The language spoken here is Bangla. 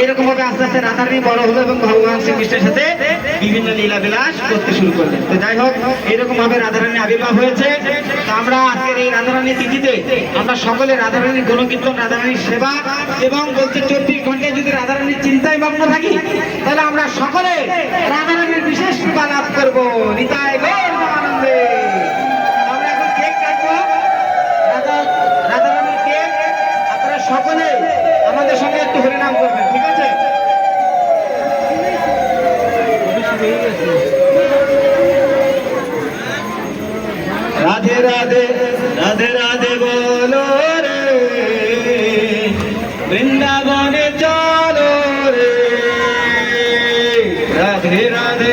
এইরকম ভাবে আস্তে আস্তে রাধারানী বড় হলো এবং ভগবান শ্রীকৃষ্ণের সাথে বিভিন্ন লীলা বিলাস করতে শুরু করলেন। তো যাই হোক এরকম ভাবে রাধারানী আবির্ভাব হয়েছে। তো আমরা আজকের এই রাধারানী তিথিতে আমরা সকলে রাধারানীর গুণকীর্তন, রাধারানীর সেবা এবং বলছে, চব্বিশ ঘন্টায় যদি রাধারানীর চিন্তায় মগ্ন থাকি, তাহলে আমরা সকলে রাধারানীর সঙ্গে করবেন, ঠিক আছে? রাধে রাধে রাধে রাধে বলো রে। বৃন্দাবনে চলো রে। রাধে রাধে।